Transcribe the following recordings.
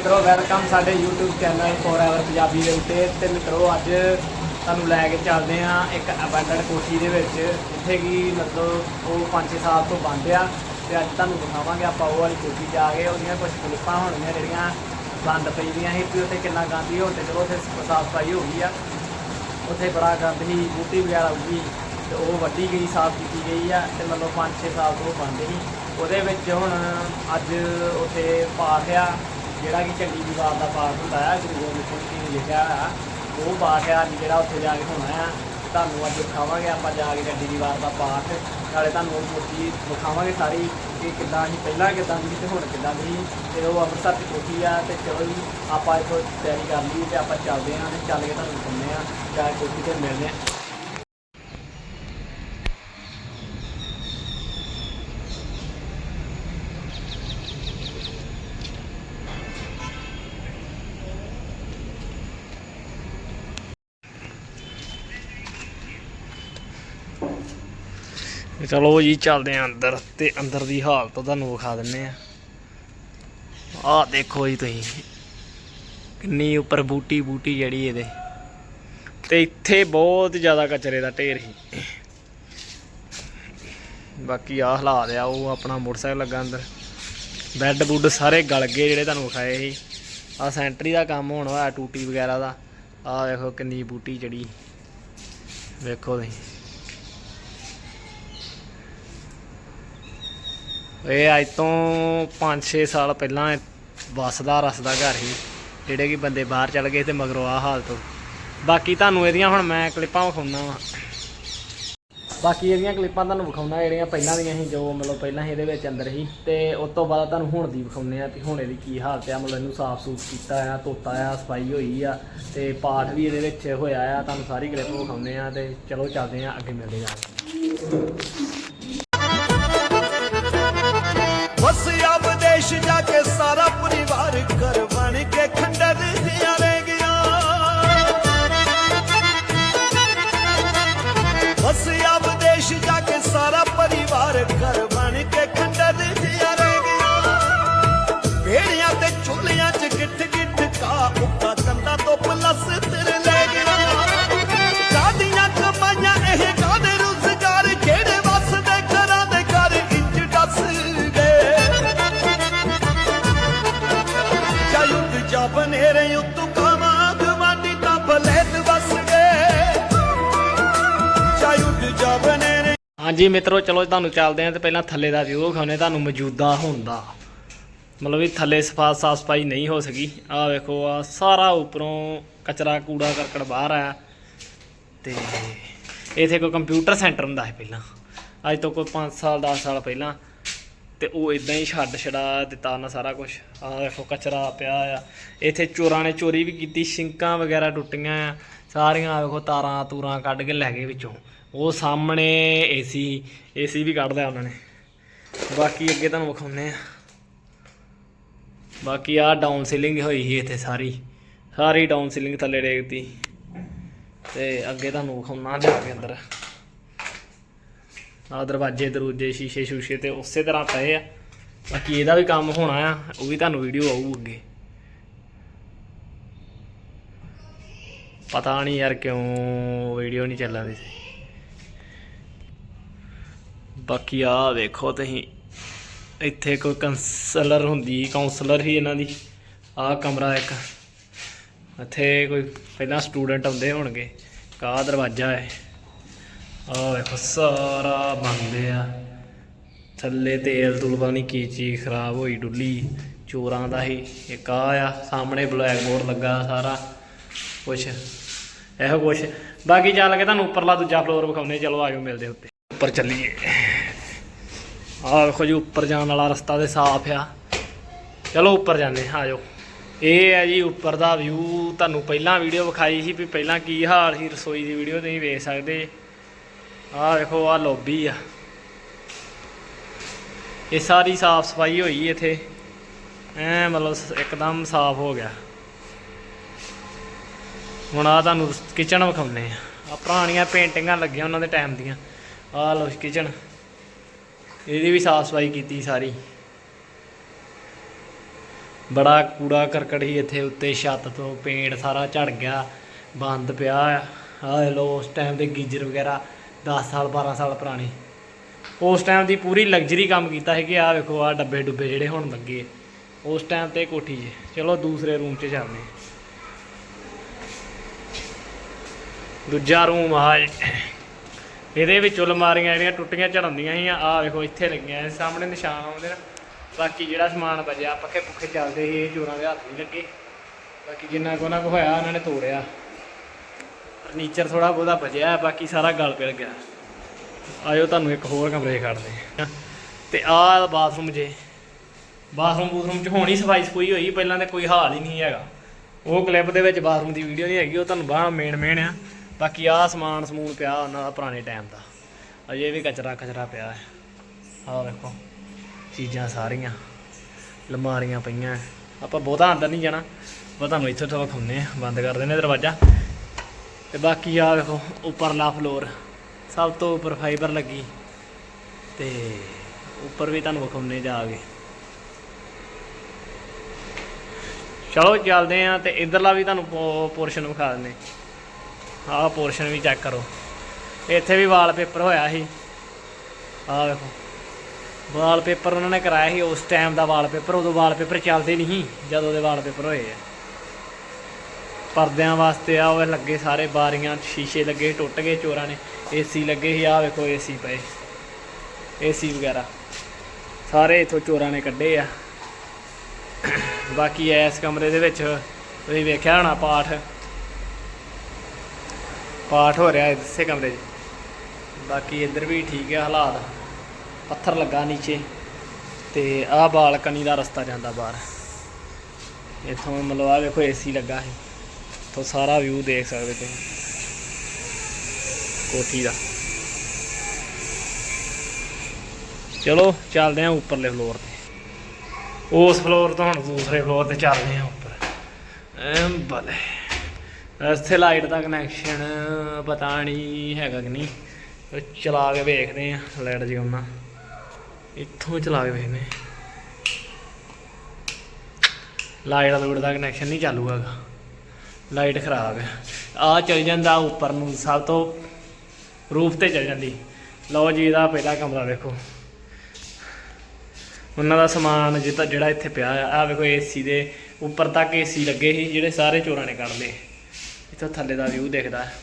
ਮਿੱਤਰੋ ਵੈਲਕਮ ਸਾਡੇ YouTube channel forever Punjabi ਦੇ ਉੱਤੇ। ਤੇ ਮਿੱਤਰੋ, ਅੱਜ ਤੁਹਾਨੂੰ ਲੈ ਕੇ ਚੱਲਦੇ ਆ ਇੱਕ ਅਬੈਂਡਡ ਕੋਠੀ ਦੇ ਵਿੱਚ, ਜਿੱਥੇ ਕਿ ਮਤਲਬ ਉਹ 5-6 ਸਾਲ ਤੋਂ ਬੰਦ ਆ। ਤੇ ਅੱਜ ਤੁਹਾਨੂੰ ਦਿਖਾਵਾਂਗੇ ਆਪਾਂ ਉਹ ਵਾਲੀ ਕੋਠੀ ਜਾ ਕੇ, ਉਹਦੀਆਂ ਕੁਝ ਕਲਿੱਪਾਂ ਹੋਣਗੀਆਂ ਜਿਹੜੀਆਂ ਬੰਦ ਪਈਆਂ ਸੀ, ਵੀ ਉੱਥੇ ਕਿੰਨਾ ਗੰਦ ਸੀ ਹੁਣ ਤੇ ਚਲੋ ਉੱਥੇ ਸਾਫ਼ ਸਫ਼ਾਈ ਹੋ ਗਈ ਆ। ਉੱਥੇ ਬੜਾ ਗੰਦ ਸੀ, ਬੂਟੀ ਵਗੈਰਾ ਉੱਗੀ ਤੇ ਉਹ ਵੱਡੀ ਗਈ, ਸਾਫ਼ ਕੀਤੀ ਗਈ ਆ, ਤੇ ਮਤਲਬ 5-6 ਸਾਲ ਤੋਂ ਬੰਦ ਸੀ। ਉਹਦੇ ਵਿੱਚ ਹੁਣ ਅੱਜ ਉੱਥੇ ਪਾਠ ਆ ਜਿਹੜਾ ਕਿ ਚੰਡੀ ਦੀਵਾਰ ਦਾ ਪਾਠ ਹੁੰਦਾ ਆ, ਗੁਰੂ ਗੋਬਿੰਦ ਸਿੰਘ ਜੀ ਨੇ ਲਿਖਿਆ ਆ, ਉਹ ਪਾਠ ਹੈ ਅੱਜ ਜਿਹੜਾ ਉੱਥੇ ਜਾ ਕੇ ਹੋਣਾ ਆ। ਤੁਹਾਨੂੰ ਅੱਜ ਦਿਖਾਵਾਂਗੇ ਆਪਾਂ ਜਾ ਕੇ ਚੰਡੀ ਦੀਵਾਰ ਦਾ ਪਾਠ। ਨਾਲੇ ਤੁਹਾਨੂੰ ਉਹ ਮੂਰਤੀ ਦਿਖਾਵਾਂਗੇ ਸਾਰੀ ਕਿ ਕਿੱਦਾਂ ਅਸੀਂ ਪਹਿਲਾਂ ਕਿੱਦਾਂ ਦੀ ਸੀ ਤੇ ਹੁਣ ਕਿੱਦਾਂ ਦੀ ਸੀ। ਤੇ ਉਹ ਅੰਮ੍ਰਿਤਸਰ ਦੀ ਕੋਠੀ ਆ ਤੇ ਚਲੋ ਜੀ, ਆਪਾਂ ਇੱਥੋਂ ਤਿਆਰੀ ਕਰ ਲਈਏ ਤੇ ਆਪਾਂ ਚੱਲਦੇ ਆਂ ਤੇ ਚੱਲ ਕੇ ਤੁਹਾਨੂੰ ਦਿਖਾਉਂਦੇ ਆ, ਜਾ ਕੇ ਕੋਠੀ ਤੇ ਮਿਲਦੇ ਆ। ਚਲੋ ਜੀ ਚੱਲਦੇ ਆਂ ਅੰਦਰ ਤੇ ਅੰਦਰ ਦੀ ਹਾਲਤ ਤੁਹਾਨੂੰ ਵਿਖਾ ਦਿੰਨੇ ਆ। ਆਹ ਦੇਖੋ ਜੀ ਤੁਸੀਂ। ਕਿੰਨੀ ਉੱਪਰ ਬੂਟੀ ਬੂਟੀ ਜਿਹੜੀ ਇਹਦੇ। ਤੇ ਇੱਥੇ ਬਹੁਤ ਜ਼ਿਆਦਾ ਕਚਰੇ ਦਾ ਢੇਰ ਸੀ। ਬਾਕੀ ਆਹ ਹਾਲਾਤ ਆ, ਉਹ ਆਪਣਾ ਮੋਟਰਸਾਈਕਲ ਲੱਗਾ ਅੰਦਰ। ਬੈੱਡ ਬੁੱਡ ਸਾਰੇ ਗਲ ਗਏ ਜਿਹੜੇ ਤੁਹਾਨੂੰ ਵਿਖਾਏ ਸੀ। ਆਹ ਸੈਂਟਰੀ ਦਾ ਕੰਮ ਹੋਣਾ ਹੋਇਆ, ਟੂਟੀ ਵਗੈਰਾ ਦਾ। ਆਹ ਵੇਖੋ ਕਿੰਨੀ ਬੂਟੀ ਚੜੀ। ਵੇਖੋ ਤੁਸੀਂ। ਇਹ ਅੱਜ ਤੋਂ 5-6 ਸਾਲ ਪਹਿਲਾਂ ਵਸਦਾ, ਰਸਦਾ ਘਰ ਸੀ, ਜਿਹੜੇ ਕਿ ਬੰਦੇ ਬਾਹਰ ਚਲ ਗਏ ਤੇ ਮਗਰੋਂ ਆ ਹਾਲਤ ਬਾਕੀ ਤੁਹਾਨੂੰ ਇਹਦੀਆਂ ਹੁਣ ਮੈਂ ਕਲਿੱਪਾਂ ਵਿਖਾਉਣਾ ਵਾ। ਬਾਕੀ ਇਹਦੀਆਂ ਕਲਿੱਪਾਂ ਤੁਹਾਨੂੰ ਵਿਖਾਉਣਾ ਜਿਹੜੀਆਂ ਪਹਿਲਾਂ ਦੀਆਂ ਸੀ, ਜੋ ਮਤਲਬ ਪਹਿਲਾਂ ਸੀ, ਇਹਦੇ ਵਿੱਚ ਅੰਦਰ ਸੀ। ਤੇ ਉਸ ਤੋਂ ਬਾਅਦ ਤੁਹਾਨੂੰ ਹੁਣ ਦੀ ਵਿਖਾਉਣੇ ਆ ਕਿ ਹੁਣ ਇਹਦੀ ਕੀ ਹਾਲਤ ਆ। ਮਤਲਬ ਇਹਨੂੰ ਸਾਫ਼ ਸੂਫ ਕੀਤਾ ਆ, ਧੋਤਾ ਆ, ਸਫ਼ਾਈ ਹੋਈ ਆ, ਤੇ ਪਾਠ ਵੀ ਇਹਦੇ ਵਿੱਚ ਹੋਇਆ ਆ। ਤੁਹਾਨੂੰ ਸਾਰੀ ਕਲਿੱਪ ਵਿਖਾਉਣੇ ਆ ਤੇ ਚਲੋ ਚੱਲਦੇ ਆ, ਅੱਗੇ ਮਿਲਦੇ ਜਾ ਹਾਂਜੀ ਮਿੱਤਰੋ, ਚਲੋ ਤੁਹਾਨੂੰ ਚੱਲਦੇ ਆਂ ਤੇ ਪਹਿਲਾਂ ਥੱਲੇ ਦਾ ਵਿਊ ਵਿਖਾਉਣੇ ਤੁਹਾਨੂੰ ਮੌਜੂਦਾ ਹੁੰਦਾ। ਮਤਲਬ ਵੀ ਥੱਲੇ ਸਫਾ ਸਾਫ਼ ਸਫ਼ਾਈ ਨਹੀਂ ਹੋ ਸਕੀ। ਆਹ ਵੇਖੋ ਆ ਸਾਰਾ ਉੱਪਰੋਂ ਕਚਰਾ ਕੂੜਾ ਕਰਕਟ ਬਾਹਰ ਆਇਆ। ਤੇ ਇਥੇ ਕੋਈ ਕੰਪਿਊਟਰ ਸੈਂਟਰ ਹੁੰਦਾ ਸੀ ਪਹਿਲਾਂ। ਅੱਜ ਤੋਂ ਕੋਈ 5 ਸਾਲ 10 ਸਾਲ ਪਹਿਲਾਂ। ਤੇ ਉਹ ਇਦਾਂ ਹੀ ਛੱਡ ਛੜਾ ਦਿੱਤਾ ਨਾ ਸਾਰਾ ਕੁਝ ਆਹ ਵੇਖੋ, ਕਚਰਾ ਪਿਆ ਆ ਇੱਥੇ ਚੋਰਾਂ ਨੇ ਚੋਰੀ ਵੀ ਕੀਤੀ, ਸ਼ਿੰਕਾਂ ਵਗੈਰਾ ਟੁੱਟੀਆਂ ਆ। ਸਾਰੀਆਂ ਆਹ ਵੇਖੋ, ਤਾਰਾਂ ਤੂਰਾਂ ਕੱਢ ਕੇ ਲੈ ਗਏ ਵਿੱਚੋਂ। ਉਹ ਸਾਹਮਣੇ ਏਸੀ ਏਸੀ ਵੀ ਕੱਢ ਲਿਆ ਉਹਨਾਂ ਨੇ। ਬਾਕੀ ਅੱਗੇ ਤੁਹਾਨੂੰ ਵਿਖਾਉਂਦੇ ਆ ਬਾਕੀ ਆ ਡਾਊਨ ਸੀਲਿੰਗ ਹੋਈ ਸੀ ਇੱਥੇ ਸਾਰੀ। ਸਾਰੀ ਡਾਊਨ ਸੀਲਿੰਗ ਥੱਲੇ ਡੇਗਤੀ ਤੇ ਅੱਗੇ ਤੁਹਾਨੂੰ ਵਿਖਾਉਣਾ ਜਾ ਕੇ ਅੰਦਰ। ਆ ਦਰਵਾਜ਼ੇ, ਦਰੂਜੇ, ਸ਼ੀਸ਼ੇ, ਸ਼ੂਸ਼ੇ ਤੇ ਉਸੇ ਤਰ੍ਹਾਂ ਪਏ ਆ। ਬਾਕੀ ਇਹਦਾ ਵੀ ਕੰਮ ਹੋਣਾ ਆ, ਉਹ ਵੀ ਤੁਹਾਨੂੰ ਵੀਡੀਓ ਆਊ ਅੱਗੇ। ਪਤਾ ਨਹੀਂ ਯਾਰ ਕਿਉਂ ਵੀਡੀਓ ਨਹੀਂ ਚੱਲਦੀ ਸੀ ਬਾਕੀ ਆ ਵੇਖੋ ਤੁਸੀਂ। ਇੱਥੇ ਕੋਈ ਕਾਉਂਸਲਰ ਹੁੰਦੀ ਕਾਉਂਸਲਰ ਹੀ ਇਹਨਾਂ ਦੀ। ਆਹ ਕਮਰਾ ਇੱਕ। ਇੱਥੇ ਕੋਈ ਪਹਿਲਾਂ ਸਟੂਡੈਂਟ ਆਉਂਦੇ ਹੋਣਗੇ। ਕਾ ਦਰਵਾਜ਼ਾ ਹੈ। ਆਹ ਵੇਖੋ, ਸਾਰਾ ਬੰਦ ਆ। ਥੱਲੇ ਤੇਲ ਤੁਲ ਪਤਾ ਨਹੀਂ ਕੀ ਚੀਜ਼ ਖਰਾਬ ਹੋਈ, ਡੁੱਲੀ। ਚੋਰਾਂ ਦਾ ਹੀ। ਇੱਕ ਆ ਆ, ਸਾਹਮਣੇ ਬਲੈਕ ਬੋਰਡ ਲੱਗਾ ਸਾਰਾ। ਕੁਛ। ਇਹੋ ਕੁਛ। ਬਾਕੀ ਚੱਲ ਕੇ ਤੁਹਾਨੂੰ ਉੱਪਰਲਾ ਦੂਜਾ ਫਲੋਰ ਵਿਖਾਉਨੇ ਚਲੋ ਆਜੋ ਮਿਲਦੇ ਉੱਤੇ। ਉੱਪਰ ਚੱਲੀਏ। ਆਹ ਵੇਖੋ ਜੀ, ਉੱਪਰ ਜਾਣ ਵਾਲਾ ਰਸਤਾ ਤੇ ਸਾਫ਼ ਆ। ਚਲੋ ਉੱਪਰ ਜਾਂਦੇ ਹਾਂ ਜਾਓ। ਇਹ ਹੈ ਜੀ ਉੱਪਰ ਦਾ ਵਿਊ ਤੁਹਾਨੂੰ ਪਹਿਲਾਂ ਵੀਡੀਓ ਵਿਖਾਈ ਸੀ ਵੀ ਪਹਿਲਾਂ ਕੀ ਹਾਲ ਸੀ, ਰਸੋਈ ਦੀ ਵੀਡੀਓ ਤੁਸੀਂ ਵੇਖ ਸਕਦੇ। ਆਹ ਵੇਖੋ ਆਹ ਲੌਬੀ ਆ। ਇਹ ਸਾਰੀ ਸਾਫ਼ ਸਫ਼ਾਈ ਹੋਈ ਇੱਥੇ। ਐ ਮਤਲਬ ਇੱਕਦਮ ਸਾਫ਼ ਹੋ ਗਿਆ। ਹੁਣ ਆ ਤੁਹਾਨੂੰ ਕਿਚਨ ਵਿਖਾਉਂਦੇ ਆ ਆ ਪੁਰਾਣੀਆਂ ਪੇਂਟਿੰਗਾਂ ਲੱਗੀਆਂ ਉਹਨਾਂ ਦੇ ਟਾਈਮ ਦੀਆਂ। ਆਹ ਲੋ ਕਿਚਨ ਇਹਦੀ ਵੀ ਸਾਫ਼ ਸਫ਼ਾਈ ਕੀਤੀ ਸਾਰੀ। ਬੜਾ ਕੂੜਾ ਕਰਕਟ ਹੀ ਇੱਥੇ ਉੱਤੇ, ਛੱਤ ਤੋਂ ਪੇਂਟ ਸਾਰਾ ਝੜ ਗਿਆ, ਬੰਦ ਪਿਆ। ਆ ਲੋ ਉਸ ਟਾਈਮ ਦੇ ਗੀਜ਼ਰ ਵਗੈਰਾ 10 ਸਾਲ 12 ਸਾਲ ਪੁਰਾਣੇ। ਉਸ ਟਾਈਮ ਦੀ ਪੂਰੀ ਲਗਜ਼ਰੀ ਕੰਮ ਕੀਤਾ ਹੈ ਕਿ ਆ ਵੇਖੋ ਆ ਡੱਬੇ ਡੁੱਬੇ ਜਿਹੜੇ ਹੁਣ ਲੱਗੇ। ਉਸ ਟਾਈਮ ਤੇ ਕੋਠੀ 'ਚ ਚਲੋ ਦੂਸਰੇ ਰੂਮ 'ਚ ਜਾਂਦੇ ਦੂਜਾ ਰੂਮ ਆ ਇਹਦੇ ਵਿੱਚੋਂ ਲਮਾਰੀਆਂ ਜਿਹੜੀਆਂ ਟੁੱਟੀਆਂ ਚੜਾਉਂਦੀਆਂ ਸੀ, ਆਹ ਵੇਖੋ ਇੱਥੇ ਲੱਗੀਆਂ ਇਹ ਸਾਹਮਣੇ ਨਿਸ਼ਾਨ ਆਉਂਦੇ ਨੇ। ਬਾਕੀ ਜਿਹੜਾ ਸਮਾਨ ਬਚਿਆ ਪੱਖੇ ਪੁੱਖੇ ਚੱਲਦੇ ਸੀ, ਇਹ ਚੋਰਾਂ ਦੇ ਹੱਥ ਨਹੀਂ ਲੱਗੇ। ਬਾਕੀ ਜਿੰਨਾ ਕੁ ਉਹਨਾਂ ਕੋ ਹੋਇਆ, ਉਹਨਾਂ ਨੇ ਤੋੜਿਆ। ਫਰਨੀਚਰ ਥੋੜਾ ਬਹੁਤਾ ਬਚਿਆ, ਬਾਕੀ ਸਾਰਾ ਗਲ ਪਿਲ ਗਿਆ। ਆਇਓ ਤੁਹਾਨੂੰ ਇੱਕ ਹੋਰ ਕਮਰੇ 'ਚ ਖੜਦੇ ਹਾਂ। ਤੇ ਆਹ ਬਾਥਰੂਮ ਜੇ। ਬਾਥਰੂਮ ਬੂਥਰੂਮ 'ਚ ਹੋਣੀ ਸਫ਼ਾਈ ਸਫੂਈ ਹੋਈ, ਪਹਿਲਾਂ ਤੇ ਕੋਈ ਹਾਲ ਹੀ ਨਹੀਂ ਹੈਗਾ। ਉਹ ਕਲਿੱਪ ਦੇ ਵਿੱਚ ਬਾਥਰੂਮ ਦੀ ਵੀਡੀਓ ਨਹੀਂ ਹੈਗੀ, ਉਹ ਤੁਹਾਨੂੰ ਬਾਹਰ ਮੇਨ ਮੇਨ ਆ। ਬਾਕੀ ਆਹ ਸਮਾਨ ਸਮੂਨ ਪਿਆ ਉਹਨਾਂ ਦਾ ਪੁਰਾਣੇ ਟਾਈਮ ਦਾ। ਅਜੇ ਵੀ ਕਚਰਾ ਕਚਰਾ ਪਿਆ ਹੈ। ਆਹ ਵੇਖੋ, ਚੀਜ਼ਾਂ ਸਾਰੀਆਂ ਲਮਾਰੀਆਂ ਪਈਆਂ ਆਪਾਂ ਬਹੁਤਾ ਅੰਦਰ ਨਹੀਂ ਜਾਣਾ। ਬਸ ਤੁਹਾਨੂੰ ਇੱਥੋਂ ਤੋਂ ਵਿਖਾਉਂਦੇ ਆ ਬੰਦ ਕਰ ਦਿੰਦੇ ਦਰਵਾਜ਼ਾ। ਤੇ ਬਾਕੀ ਆ ਵੇਖੋ, ਉੱਪਰਲਾ ਫਲੋਰ ਸਭ ਤੋਂ ਉੱਪਰ ਫਾਈਬਰ ਲੱਗੀ। ਤੇ ਉੱਪਰ ਵੀ ਤੁਹਾਨੂੰ ਵਿਖਾਉਂਦੇ ਜਾ ਕੇ। ਚਲੋ, ਚੱਲਦੇ ਆ ਤੇ ਇਧਰਲਾ ਵੀ ਤੁਹਾਨੂੰ ਪੋਰਸ਼ਨ ਵਿਖਾ ਦਿੰਦੇ ਆਹ ਪੋਰਸ਼ਨ ਵੀ ਚੈੱਕ ਕਰੋ। ਇੱਥੇ ਵੀ ਵਾਲਪੇਪਰ ਹੋਇਆ ਸੀ। ਆਹ ਵੇਖੋ। ਵਾਲਪੇਪਰ ਉਹਨਾਂ ਨੇ ਕਰਾਇਆ ਸੀ ਉਸ ਟਾਈਮ ਦਾ ਵਾਲਪੇਪਰ ਉਦੋਂ ਵਾਲਪੇਪਰ ਚੱਲਦੇ ਨਹੀਂ ਸੀ, ਜਦੋਂ ਦੇ ਵਾਲਪੇਪਰ ਹੋਏ ਆ। ਪਰਦਿਆਂ ਵਾਸਤੇ ਆ ਉਹ ਲੱਗੇ ਸਾਰੇ ਬਾਰੀਆਂ ਸ਼ੀਸ਼ੇ ਲੱਗੇ ਟੁੱਟ ਗਏ ਚੋਰਾਂ ਨੇ। ਏਸੀ ਲੱਗੇ ਸੀ ਆਹ ਵੇਖੋ ਏਸੀ ਪਏ। ਏਸੀ ਵਗੈਰਾ। ਸਾਰੇ ਇਥੋਂ ਚੋਰਾਂ ਨੇ ਕੱਢੇ ਆ। ਬਾਕੀ ਇਸ ਕਮਰੇ ਦੇ ਵਿੱਚ ਤੁਸੀਂ ਵੇਖਿਆ ਹੋਣਾ ਪਾਠ। ਪਾਠ ਹੋ ਰਿਹਾ ਇਸੇ ਕਮਰੇ 'ਚ। ਬਾਕੀ ਇੱਧਰ ਵੀ ਠੀਕ ਹੈ ਹਾਲਾਤ। ਪੱਥਰ ਲੱਗਾ ਨੀਚੇ ਤੇ ਆਹ ਬਾਲਕਨੀ ਦਾ ਰਸਤਾ ਜਾਂਦਾ ਬਾਹਰ। ਇੱਥੋਂ ਮਤਲਬ ਆ ਵੇਖੋ ਏਸੀ ਲੱਗਾ ਹੈ। ਤੋਂ ਸਾਰਾ ਵਿਊ ਦੇਖ ਸਕਦੇ ਤੁਸੀਂ। ਕੋਠੀ ਦਾ। ਚਲੋ ਚੱਲਦੇ ਹਾਂ ਉੱਪਰਲੇ ਫਲੋਰ ਤੇ। ਉਸ ਫਲੋਰ ਤੋਂ ਹੁਣ ਦੂਸਰੇ ਫਲੋਰ ਤੇ ਚੱਲਦੇ ਹਾਂ ਉੱਪਰ। ਐਮ ਬਲੇ। ਇੱਥੇ ਲਾਈਟ ਦਾ ਕਨੈਕਸ਼ਨ ਪਤਾ ਨਹੀਂ ਹੈਗਾ ਕਿ ਨਹੀਂ। ਚਲਾ ਕੇ ਵੇਖਦੇ ਆ ਲਾਈਟ ਜਗਾਉਣਾ ਇੱਥੋਂ ਚਲਾ ਕੇ ਵੇਖਦੇ ਲਾਈਟ ਲੂਟ ਦਾ ਕਨੈਕਸ਼ਨ ਨਹੀਂ ਚਾਲੂ ਹੈਗਾ। ਲਾਈਟ ਖਰਾਬ ਹੈ। ਆ ਚਲ ਜਾਂਦਾ ਉੱਪਰ ਨੂੰ, ਸਭ ਤੋਂ ਰੂਫ ਤੇ ਚਲ ਜਾਂਦੀ। ਲਓ ਜੀ, ਇਹਦਾ ਪਹਿਲਾ ਕਮਰਾ ਵੇਖੋ। ਉਹਨਾਂ ਦਾ ਸਮਾਨ ਜਿੱਤਾ ਜਿਹੜਾ ਇੱਥੇ ਪਿਆ ਆ। ਆਹ ਵੇਖੋ ਏਸੀ ਦੇ ਉੱਪਰ ਤੱਕ ਏਸੀ ਲੱਗੇ ਸੀ, ਜਿਹੜੇ ਸਾਰੇ ਚੋਰਾਂ ਨੇ ਕੱਢ ਲਏ। ਇੱਥੋਂ ਥੱਲੇ ਦਾ ਵਿਊ ਦਿਖਦਾ ਹੈ।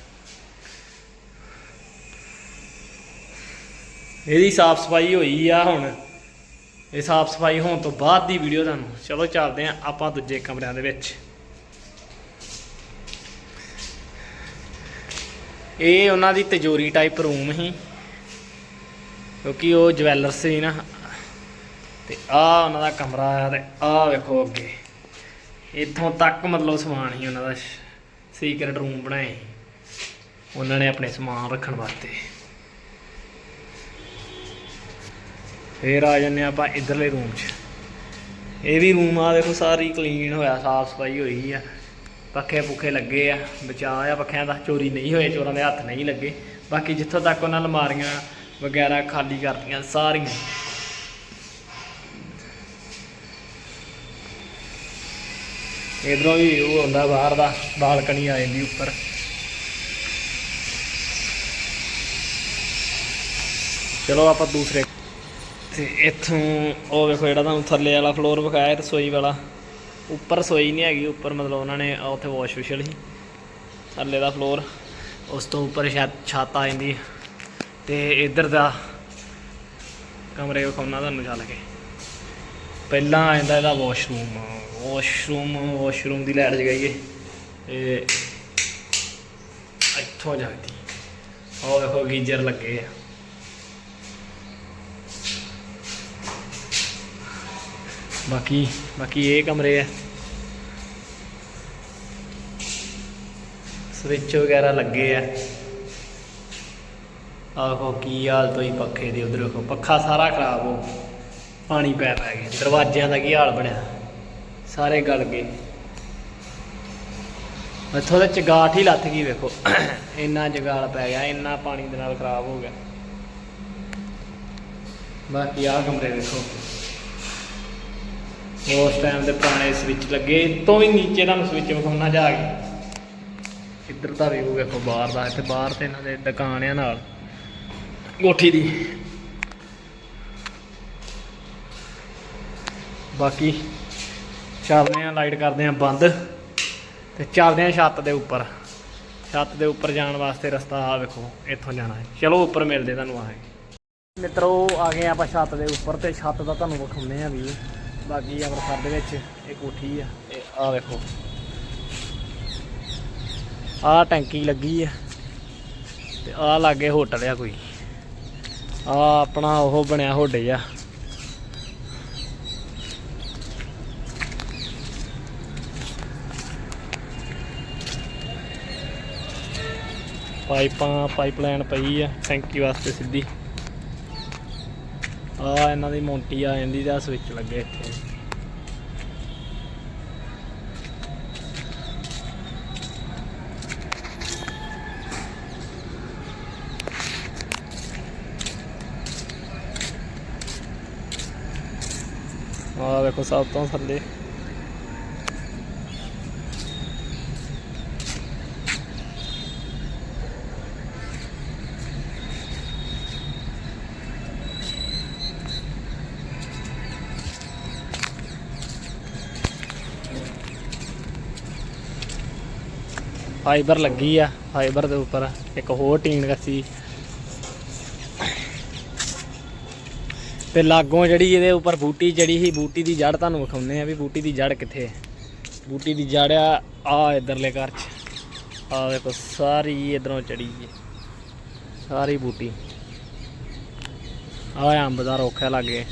ਇਹਦੀ ਸਾਫ਼ ਸਫ਼ਾਈ ਹੋਈ ਆ ਹੁਣ। ਇਹ ਸਾਫ਼ ਸਫ਼ਾਈ ਹੋਣ ਤੋਂ ਬਾਅਦ ਦੀ ਵੀਡੀਓ ਤੁਹਾਨੂੰ। ਚਲੋ ਚੱਲਦੇ ਆ ਆਪਾਂ ਦੂਜੇ ਕਮਰਿਆਂ ਦੇ ਵਿੱਚ। ਇਹ ਉਹਨਾਂ ਦੀ ਤਜੋਰੀ ਟਾਈਪ ਰੂਮ ਸੀ। ਕਿਉਂਕਿ ਉਹ ਜਵੈਲਰਸ ਸੀ ਨਾ। ਤੇ ਆ ਉਹਨਾਂ ਦਾ ਕਮਰਾ ਆ ਤੇ ਆ ਵੇਖੋ ਅੱਗੇ। ਇੱਥੋਂ ਤੱਕ ਮਤਲਬ ਸਮਾਨ ਹੀ ਉਹਨਾਂ ਦਾ। ਸੀਕ੍ਰੇਟ ਰੂਮ ਬਣਾਏ। ਉਹਨਾਂ ਨੇ ਆਪਣੇ ਸਮਾਨ ਰੱਖਣ ਵਾਸਤੇ। ਫੇਰ ਆ ਜੰਨੇ ਆਪਾਂ ਇਧਰਲੇ ਰੂਮ 'ਚ। ਇਹ ਵੀ ਰੂਮ ਆ, ਦੇਖੋ ਸਾਰੀ ਕਲੀਨ ਹੋਇਆ, ਸਾਫ਼ ਸਫ਼ਾਈ ਹੋਈ ਆ। ਪੱਖੇ ਪੁੱਖੇ ਲੱਗੇ ਆ ਬਚਾਅ ਆ ਪੱਖਿਆਂ ਦਾ, ਚੋਰੀ ਨਹੀਂ ਹੋਏ, ਚੋਰਾਂ ਦੇ ਹੱਥ ਨਹੀਂ ਲੱਗੇ। ਬਾਕੀ ਜਿੱਥੋਂ ਤੱਕ ਉਹਨਾਂ ਅਲਮਾਰੀਆਂ ਵਗੈਰਾ ਖਾਲੀ ਕਰਤੀਆਂ ਸਾਰੀਆਂ। ਇਧਰੋਂ ਵੀ ਵਿਊ ਹੁੰਦਾ ਬਾਹਰ ਦਾ, ਬਾਲਕਨੀ ਆ ਜਾਂਦੀ ਉੱਪਰ। ਚਲੋ ਆਪਾਂ ਦੂਸਰੇ ਤੇ ਇੱਥੋਂ ਉਹ ਵੇਖੋ ਜਿਹੜਾ ਤੁਹਾਨੂੰ ਥੱਲੇ ਵਾਲਾ ਫਲੋਰ ਵਿਖਾਇਆ ਰਸੋਈ ਵਾਲਾ। ਉੱਪਰ ਰਸੋਈ ਨਹੀਂ ਹੈਗੀ, ਉੱਪਰ ਮਤਲਬ ਉਹਨਾਂ ਨੇ ਉੱਥੇ ਵਾਸ਼ ਵਿਸ਼ਲ ਸੀ। ਥੱਲੇ ਦਾ ਫਲੋਰ ਉਸ ਤੋਂ ਉੱਪਰ ਛੱਤ ਛੱਤ ਆ ਜਾਂਦੀ। ਹੈ। ਤੇ ਇੱਧਰ ਦਾ ਕਮਰੇ ਵਿਖਾਉਣਾ ਤੁਹਾਨੂੰ ਚੱਲ ਕੇ। ਪਹਿਲਾਂ ਆ ਜਾਂਦਾ ਇਹਦਾ ਵਾਸ਼ਰੂਮ ਵਾਸ਼ਰੂਮ ਵਾਸ਼ਰੂਮ ਦੀ ਲਾਈਟ ਜਗਾਈਏ ਇਹ ਇੱਥੋਂ ਜਾਂਦੀ। ਉਹ ਵੇਖੋ ਗੀਜ਼ਰ ਲੱਗੇ ਆ। ਬਾਕੀ ਬਾਕੀ ਇਹ ਕਮਰੇ ਆ। ਸਵਿਚ ਵਗੈਰਾ ਲੱਗੇ ਆ। ਆਹੋ ਕੀ ਹਾਲ ਤੋਂ ਹੀ ਪੱਖੇ ਦੇ, ਉਧਰ ਵੇਖੋ, ਪੱਖਾ ਸਾਰਾ ਖਰਾਬ ਹੋ ਪਾਣੀ ਪੈ ਪੈ ਗਿਆ, ਦਰਵਾਜ਼ਿਆਂ ਦਾ ਕੀ ਹਾਲ ਬਣਿਆ? ਸਾਰੇ ਗਲ ਗਏ। ਇੱਥੋਂ ਤੇ ਚਗਾਠ ਹੀ ਲੱਥ ਗਈ ਵੇਖੋ। ਇੰਨਾ ਜਗਾਲ ਪੈ ਗਿਆ, ਇੰਨਾ ਪਾਣੀ ਦੇ ਨਾਲ ਖਰਾਬ ਹੋ ਗਿਆ। ਬਾਕੀ ਆਹ ਕਮਰੇ ਵੇਖੋ। ਉਸ ਟਾਈਮ ਦੇ ਪੁਰਾਣੇ ਸਵਿਚ ਲੱਗੇ ਇਹ ਤੋਂ ਵੀ ਨੀਚੇ ਤੁਹਾਨੂੰ ਸਵਿਚ ਵਿਖਾਉਣਾ ਜਾ ਕੇ। ਇੱਧਰ ਦਾ ਵੀ ਵੇਖੋ ਬਾਹਰ ਦਾ, ਇੱਥੇ ਬਾਹਰ ਤੇ ਇਹਨਾਂ ਦੇ ਦੁਕਾਨ ਆ ਨਾਲ। ਕੋਠੀ ਦੀ। ਬਾਕੀ ਚੱਲਦੇ ਆ ਲਾਈਟ ਕਰਦੇ ਆ ਬੰਦ ਤੇ ਚੱਲਦੇ ਆ ਛੱਤ ਦੇ ਉੱਪਰ। ਛੱਤ ਦੇ ਉੱਪਰ ਜਾਣ ਵਾਸਤੇ ਰਸਤਾ ਆ ਵੇਖੋ, ਇੱਥੋਂ ਜਾਣਾ ਹੈ। ਚਲੋ ਉੱਪਰ ਮਿਲਦੇ ਤੁਹਾਨੂੰ ਆਏ ਮਿੱਤਰੋ, ਆ ਗਏ ਆਪਾਂ ਛੱਤ ਦੇ ਉੱਪਰ ਤੇ ਛੱਤ ਦਾ ਤੁਹਾਨੂੰ ਵਿਖਾਉਂਦੇ ਆ ਵੀ ਬਾਕੀ ਅੰਮ੍ਰਿਤਸਰ ਦੇ ਵਿੱਚ ਇਹ ਕੋਠੀ ਆ, ਤੇ ਆ ਵੇਖੋ। ਆ ਟੈਂਕੀ ਲੱਗੀ ਆ, ਤੇ ਆ ਲਾਗੇ ਹੋਟਲ ਆ ਕੋਈ। ਆ ਆਪਣਾ ਉਹ ਬਣਿਆ ਹੋਡੇ ਆ। ਪਾਈਪਾਂ, ਪਾਈਪਲਾਈਨ ਪਈ ਆ ਟੈਂਕੀ ਵਾਸਤੇ ਸਿੱਧੀ। ਆ ਇਹਨਾਂ ਦੀ ਮੋਂਟੀ ਆ ਜਾਂਦੀ ਦਾ ਸਵਿਚ ਲੱਗੇ ਇੱਥੇ। ਆ ਵੇਖੋ ਸਭ ਤੋਂ ਥੱਲੇ। ਫਾਈਬਰ ਲੱਗੀ ਆ, ਫਾਈਬਰ ਦੇ ਉੱਪਰ ਇੱਕ ਹੋਰ ਟੀਨ ਕੱਸੀ ਤੇ ਲਾਗੋਂ ਜਿਹੜੀ ਇਹਦੇ ਉੱਪਰ ਬੂਟੀ ਜਿਹੜੀ ਸੀ, ਬੂਟੀ ਦੀ ਜੜ ਤੁਹਾਨੂੰ ਵਿਖਾਉਂਦੇ ਆ ਵੀ ਬੂਟੀ ਦੀ ਜੜ ਕਿੱਥੇ ਹੈ। ਬੂਟੀ ਦੀ ਜੜ ਆ ਆ ਇਧਰਲੇ ਘਰ 'ਚ। ਆ ਵੇਖੋ ਸਾਰੀ ਇਧਰੋਂ ਚੜੀ ਹੈ ਸਾਰੀ ਬੂਟੀ। ਆ ਅੰਬ ਦਾ ਰੁੱਖ ਹੈ ਲਾਗੇ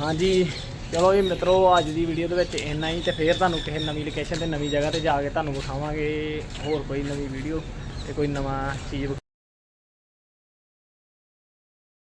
ਹਾਂਜੀ ਚਲੋ ਜੀ ਮਿੱਤਰੋ, ਅੱਜ ਦੀ ਵੀਡੀਓ ਦੇ ਵਿੱਚ ਇੰਨਾ ਹੀ, ਤੇ ਫੇਰ ਤੁਹਾਨੂੰ ਕਿਸੇ ਨਵੀਂ ਲੋਕੇਸ਼ਨ ਤੇ ਨਵੀਂ ਜਗ੍ਹਾ ਤੇ ਜਾ ਕੇ ਤੁਹਾਨੂੰ ਵਿਖਾਵਾਂਗੇ ਹੋਰ ਕੋਈ ਨਵੀਂ ਵੀਡੀਓ ਤੇ ਕੋਈ ਨਵਾਂ ਚੀਜ਼